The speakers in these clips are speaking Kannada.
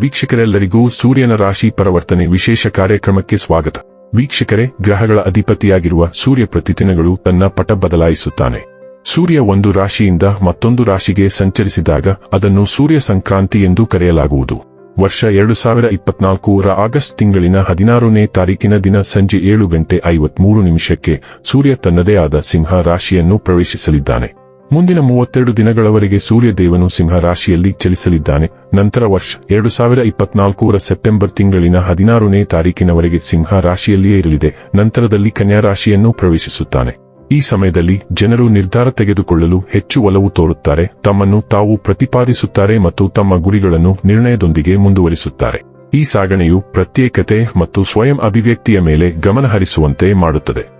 ವೀಕ್ಷಕರೆಲ್ಲರಿಗೂ ಸೂರ್ಯನ ರಾಶಿ ಪರಿವರ್ತನೆ ವಿಶೇಷ ಕಾರ್ಯಕ್ರಮಕ್ಕೆ ಸ್ವಾಗತ. ವೀಕ್ಷಕರೇ, ಗ್ರಹಗಳ ಅಧಿಪತಿಯಾಗಿರುವ ಸೂರ್ಯ ಪ್ರತಿದಿನಗಳು ತನ್ನ ಪಟ ಬದಲಾಯಿಸುತ್ತಾನೆ. ಸೂರ್ಯ ಒಂದು ರಾಶಿಯಿಂದ ಮತ್ತೊಂದು ರಾಶಿಗೆ ಸಂಚರಿಸಿದಾಗ ಅದನ್ನು ಸೂರ್ಯ ಸಂಕ್ರಾಂತಿ ಎಂದು ಕರೆಯಲಾಗುವುದು. ವರ್ಷ ಎರಡು ಸಾವಿರ ಇಪ್ಪತ್ನಾಲ್ಕರ ಆಗಸ್ಟ್ ತಿಂಗಳಿನ ಹದಿನಾರನೇ ತಾರೀಕಿನ ದಿನ ಸಂಜೆ ಏಳು ಗಂಟೆ ಐವತ್ಮೂರು ನಿಮಿಷಕ್ಕೆ ಸೂರ್ಯ ತನ್ನದೇ ಆದ ಸಿಂಹ ರಾಶಿಯನ್ನು ಪ್ರವೇಶಿಸಲಿದ್ದಾನೆ. ಮುಂದಿನ ಮೂವತ್ತೆರಡು ದಿನಗಳವರೆಗೆ ಸೂರ್ಯದೇವನು ಸಿಂಹ ರಾಶಿಯಲ್ಲಿ ಚಲಿಸಲಿದ್ದಾನೆ. ನಂತರ ವರ್ಷ ಎರಡು ಸಾವಿರ ಇಪ್ಪತ್ನಾಲ್ಕರ ಸೆಪ್ಟೆಂಬರ್ ತಿಂಗಳಿನ ಹದಿನಾರನೇ ತಾರೀಕಿನವರೆಗೆ ಸಿಂಹ ರಾಶಿಯಲ್ಲಿಯೇ ಇರಲಿದೆ. ನಂತರದಲ್ಲಿ ಕನ್ಯಾ ರಾಶಿಯನ್ನು ಪ್ರವೇಶಿಸುತ್ತಾನೆ. ಈ ಸಮಯದಲ್ಲಿ ಜನರು ನಿರ್ಧಾರ ತೆಗೆದುಕೊಳ್ಳಲು ಹೆಚ್ಚು ಒಲವು ತೋರುತ್ತಾರೆ. ತಮ್ಮನ್ನು ತಾವು ಪ್ರತಿಪಾದಿಸುತ್ತಾರೆ ಮತ್ತು ತಮ್ಮ ಗುರಿಗಳನ್ನು ನಿರ್ಣಯದೊಂದಿಗೆ ಮುಂದುವರಿಸುತ್ತಾರೆ. ಈ ಸಾಗಣೆಯು ಪ್ರತ್ಯೇಕತೆ ಮತ್ತು ಸ್ವಯಂ ಅಭಿವ್ಯಕ್ತಿಯ ಮೇಲೆ ಗಮನಹರಿಸುವಂತೆ ಮಾಡುತ್ತದೆ.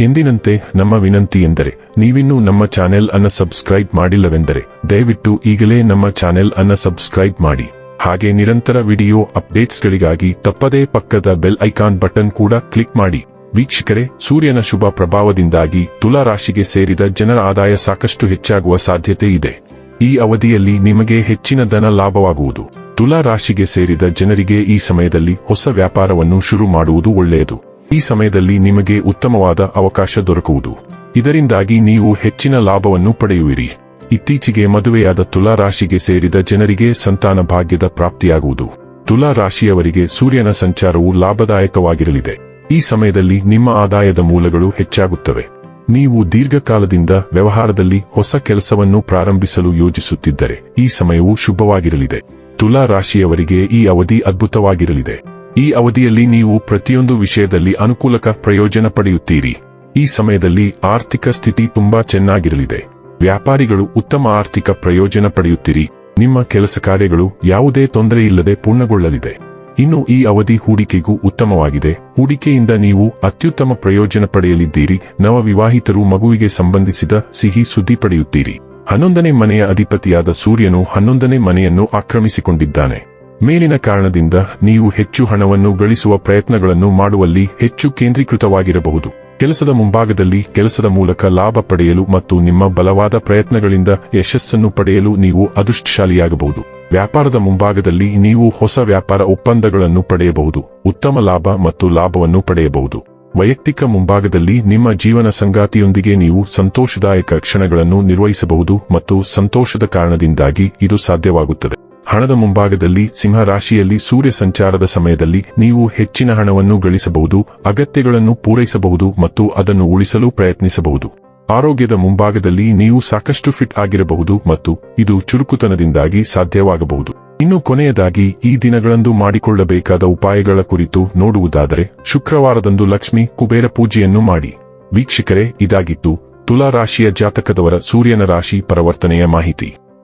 ಎಂದಿನಂತೆ ನಮ್ಮ ವಿನಂತಿ ಎಂದರೆ, ನೀವಿನ್ನೂ ನಮ್ಮ ಚಾನೆಲ್ ಅನ್ನ ಸಬ್ಸ್ಕ್ರೈಬ್ ಮಾಡಿಲ್ಲವೆಂದರೆ, ದಯವಿಟ್ಟು ಈಗಲೇ ನಮ್ಮ ಚಾನೆಲ್ ಅನ್ನ ಸಬ್ಸ್ಕ್ರೈಬ್ ಮಾಡಿ. ಹಾಗೆ ನಿರಂತರ ವಿಡಿಯೋ ಅಪ್ಡೇಟ್ಸ್ಗಳಿಗಾಗಿ ತಪ್ಪದೇ ಪಕ್ಕದ ಬೆಲ್ ಐಕಾನ್ ಬಟನ್ ಕೂಡ ಕ್ಲಿಕ್ ಮಾಡಿ. ವೀಕ್ಷಕರೇ, ಸೂರ್ಯನ ಶುಭ ಪ್ರಭಾವದಿಂದಾಗಿ ತುಲಾ ರಾಶಿಗೆ ಸೇರಿದ ಜನರ ಆದಾಯ ಸಾಕಷ್ಟು ಹೆಚ್ಚಾಗುವ ಸಾಧ್ಯತೆ ಇದೆ. ಈ ಅವಧಿಯಲ್ಲಿ ನಿಮಗೆ ಹೆಚ್ಚಿನ ಧನ ಲಾಭವಾಗುವುದು. ತುಲಾ ರಾಶಿಗೆ ಸೇರಿದ ಜನರಿಗೆ ಈ ಸಮಯದಲ್ಲಿ ಹೊಸ ವ್ಯಾಪಾರವನ್ನು ಶುರು ಮಾಡುವುದು ಒಳ್ಳೆಯದು. ಈ ಸಮಯದಲ್ಲಿ ನಿಮಗೆ ಉತ್ತಮವಾದ ಅವಕಾಶ ದೊರಕುವುದು. ಇದರಿಂದಾಗಿ ನೀವು ಹೆಚ್ಚಿನ ಲಾಭವನ್ನು ಪಡೆಯುವಿರಿ. ಇತ್ತೀಚೆಗೆ ಮದುವೆಯಾದ ತುಲಾ ರಾಶಿಗೆ ಸೇರಿದ ಜನರಿಗೆ ಸಂತಾನ ಭಾಗ್ಯದ ಪ್ರಾಪ್ತಿಯಾಗುವುದು. ತುಲಾ ರಾಶಿಯವರಿಗೆ ಸೂರ್ಯನ ಸಂಚಾರವು ಲಾಭದಾಯಕವಾಗಿರಲಿದೆ. ಈ ಸಮಯದಲ್ಲಿ ನಿಮ್ಮ ಆದಾಯದ ಮೂಲಗಳು ಹೆಚ್ಚಾಗುತ್ತವೆ. ನೀವು ದೀರ್ಘಕಾಲದಿಂದ ವ್ಯವಹಾರದಲ್ಲಿ ಹೊಸ ಕೆಲಸವನ್ನು ಪ್ರಾರಂಭಿಸಲು ಯೋಜಿಸುತ್ತಿದ್ದರೆ ಈ ಸಮಯವು ಶುಭವಾಗಿರಲಿದೆ. ತುಲಾ ರಾಶಿಯವರಿಗೆ ಈ ಅವಧಿ ಅದ್ಭುತವಾಗಿರಲಿದೆ. ಈ ಅವಧಿಯಲ್ಲಿ ನೀವು ಪ್ರತಿಯೊಂದು ವಿಷಯದಲ್ಲಿ ಅನುಕೂಲಕ ಪ್ರಯೋಜನ ಪಡೆಯುತ್ತೀರಿ. ಈ ಸಮಯದಲ್ಲಿ ಆರ್ಥಿಕ ಸ್ಥಿತಿ ತುಂಬಾ ಚೆನ್ನಾಗಿರಲಿದೆ. ವ್ಯಾಪಾರಿಗಳು ಉತ್ತಮ ಆರ್ಥಿಕ ಪ್ರಯೋಜನ ಪಡೆಯುತ್ತೀರಿ. ನಿಮ್ಮ ಕೆಲಸ ಕಾರ್ಯಗಳು ಯಾವುದೇ ತೊಂದರೆಯಿಲ್ಲದೆ ಪೂರ್ಣಗೊಳ್ಳಲಿದೆ. ಇನ್ನು ಈ ಅವಧಿ ಹೂಡಿಕೆಗೂ ಉತ್ತಮವಾಗಿದೆ. ಹೂಡಿಕೆಯಿಂದ ನೀವು ಅತ್ಯುತ್ತಮ ಪ್ರಯೋಜನ ಪಡೆಯಲಿದ್ದೀರಿ. ನವವಿವಾಹಿತರು ಮಗುವಿಗೆ ಸಂಬಂಧಿಸಿದ ಸಿಹಿ ಸುದ್ದಿ ಪಡೆಯುತ್ತೀರಿ. ಹನ್ನೊಂದನೇ ಮನೆಯ ಅಧಿಪತಿಯಾದ ಸೂರ್ಯನು ಹನ್ನೊಂದನೇ ಮನೆಯನ್ನು ಆಕ್ರಮಿಸಿಕೊಂಡಿದ್ದಾನೆ. ಮೇಲಿನ ಕಾರಣದಿಂದ ನೀವು ಹೆಚ್ಚು ಹಣವನ್ನು ಗಳಿಸುವ ಪ್ರಯತ್ನಗಳನ್ನು ಮಾಡುವಲ್ಲಿ ಹೆಚ್ಚು ಕೇಂದ್ರೀಕೃತವಾಗಿರಬಹುದು. ಕೆಲಸದ ಮುಂಭಾಗದಲ್ಲಿ ಕೆಲಸದ ಮೂಲಕ ಲಾಭ ಪಡೆಯಲು ಮತ್ತು ನಿಮ್ಮ ಬಲವಾದ ಪ್ರಯತ್ನಗಳಿಂದ ಯಶಸ್ಸನ್ನು ಪಡೆಯಲು ನೀವು ಅದೃಷ್ಟಶಾಲಿಯಾಗಬಹುದು. ವ್ಯಾಪಾರದ ಮುಂಭಾಗದಲ್ಲಿ ನೀವು ಹೊಸ ವ್ಯಾಪಾರ ಒಪ್ಪಂದಗಳನ್ನು ಪಡೆಯಬಹುದು, ಉತ್ತಮ ಲಾಭ ಮತ್ತು ಲಾಭವನ್ನು ಪಡೆಯಬಹುದು. ವೈಯಕ್ತಿಕ ಮುಂಭಾಗದಲ್ಲಿ ನಿಮ್ಮ ಜೀವನ ಸಂಗಾತಿಯೊಂದಿಗೆ ನೀವು ಸಂತೋಷದಾಯಕ ಕ್ಷಣಗಳನ್ನು ನಿರ್ವಹಿಸಬಹುದು ಮತ್ತು ಸಂತೋಷದ ಕಾರಣದಿಂದಾಗಿ ಇದು ಸಾಧ್ಯವಾಗುತ್ತದೆ. ಹಣದ ಮುಂಭಾಗದಲ್ಲಿ ಸಿಂಹ ರಾಶಿಯಲ್ಲಿ ಸೂರ್ಯ ಸಂಚಾರದ ಸಮಯದಲ್ಲಿ ನೀವು ಹೆಚ್ಚಿನ ಹಣವನ್ನು ಗಳಿಸಬಹುದು, ಅಗತ್ಯಗಳನ್ನು ಪೂರೈಸಬಹುದು ಮತ್ತು ಅದನ್ನು ಉಳಿಸಲು ಪ್ರಯತ್ನಿಸಬಹುದು. ಆರೋಗ್ಯದ ಮುಂಭಾಗದಲ್ಲಿ ನೀವು ಸಾಕಷ್ಟು ಫಿಟ್ ಆಗಿರಬಹುದು ಮತ್ತು ಇದು ಚುರುಕುತನದಿಂದಾಗಿ ಸಾಧ್ಯವಾಗಬಹುದು. ಇನ್ನು ಕೊನೆಯದಾಗಿ, ಈ ದಿನಗಳಂದು ಮಾಡಿಕೊಳ್ಳಬೇಕಾದ ಉಪಾಯಗಳ ಕುರಿತು ನೋಡುವುದಾದರೆ, ಶುಕ್ರವಾರದಂದು ಲಕ್ಷ್ಮಿ ಕುಬೇರ ಪೂಜೆಯನ್ನು ಮಾಡಿ. ವೀಕ್ಷಕರೇ, ಇದಾಗಿತ್ತು ತುಲಾ ರಾಶಿಯ ಜಾತಕದವರ ಸೂರ್ಯನ ರಾಶಿ ಪರಿವರ್ತನೆಯ ಮಾಹಿತಿ.